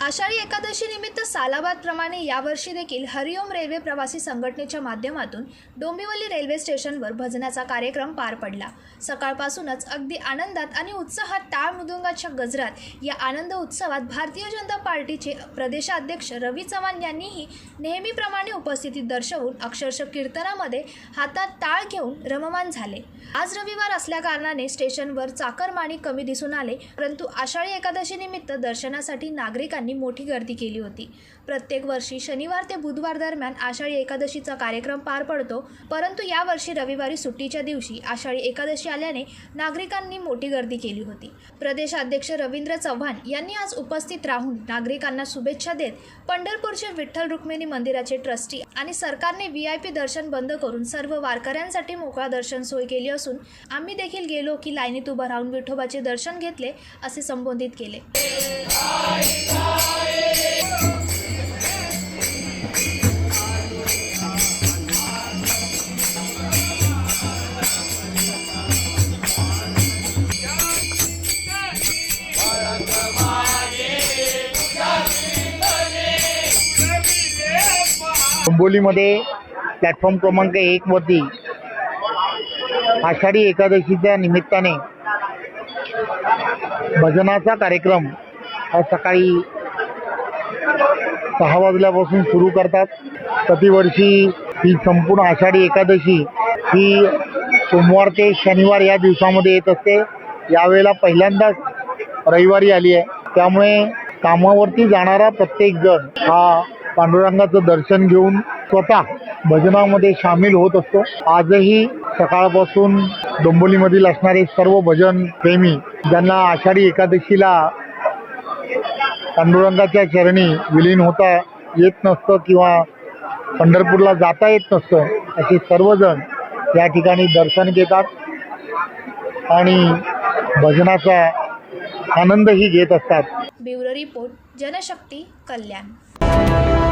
आषाढी एकादशी निमित्त सालाबादप्रमाणे यावर्षी देखील हरिओम रेल्वे प्रवासी संघटनेच्या माध्यमातून डोंबिवली रेल्वे स्टेशनवर भजनाचा कार्यक्रम पार पडला. सकाळपासूनच अगदी आनंदात आणि उत्साहात टाळ मृदुंगाच्या गजरात या आनंद उत्सवात भारतीय जनता पार्टीचे प्रदेशाध्यक्ष रवी चव्हाण यांनीही नेहमीप्रमाणे उपस्थिती दर्शवून अक्षरशः कीर्तनामध्ये हातात टाळ घेऊन रममान झाले. आज रविवार असल्याकारणाने स्टेशनवर चाकरमानी कमी दिसून आले परंतु आषाढी एकादशी निमित्त दर्शनासाठी नागरिकांनी मोठी गर्दी केली होती. प्रत्येक वर्षी शनिवार ते बुधवार दरम्यान आषाढी एकादशीचा कार्यक्रम पार पडतो परंतु यावर्षी रविवारी सुट्टीच्या दिवशी आषाढी एकादशी आल्याने नागरिकांनी मोठी गर्दी केली होती. प्रदेशाध्यक्ष रवींद्र चव्हाण यांनी आज उपस्थित राहून नागरिकांना शुभेच्छा देत पंढरपूरचे विठ्ठल रुक्मिणी मंदिराचे ट्रस्टी आणि सरकारने व्ही आय पी दर्शन बंद करून सर्व वारकऱ्यांसाठी मोकळा दर्शन सोय केली असून आम्ही देखील गेलो की लाईनीत उभं राहून विठोबाचे दर्शन घेतले असे संबोधित केले. बोलीमध्ये प्लॅटफॉर्म क्रमांक एक वरती आषाढी एकादशीच्या निमित्ताने भजनाचा कार्यक्रम हा सकाळी सहा वाजल्यापासून सुरू करतात. प्रतिवर्षी ही संपूर्ण आषाढी एकादशी ही सोमवार ते शनिवार या दिवसामध्ये येत असते. यावेळेला पहिल्यांदाच रविवारी आली आहे. त्यामुळे कामावरती जाणारा प्रत्येक जण हा पांडुरंगाचं दर्शन घेऊन स्वतः भजनामध्ये सामील होत असतो. आजही सकाळपासून डोंबोलीमधील असणारे सर्व भजन प्रेमी ज्यांना आषाढी एकादशीला पांडुरंगाच्या चरणी विलीन होता येत नसतं किंवा पंढरपूरला जाता येत नसतं असे सर्वजण या ठिकाणी दर्शन घेतात आणि भजनाचा आनंदही घेत असतात. Bureau report Janshakti Kalyan.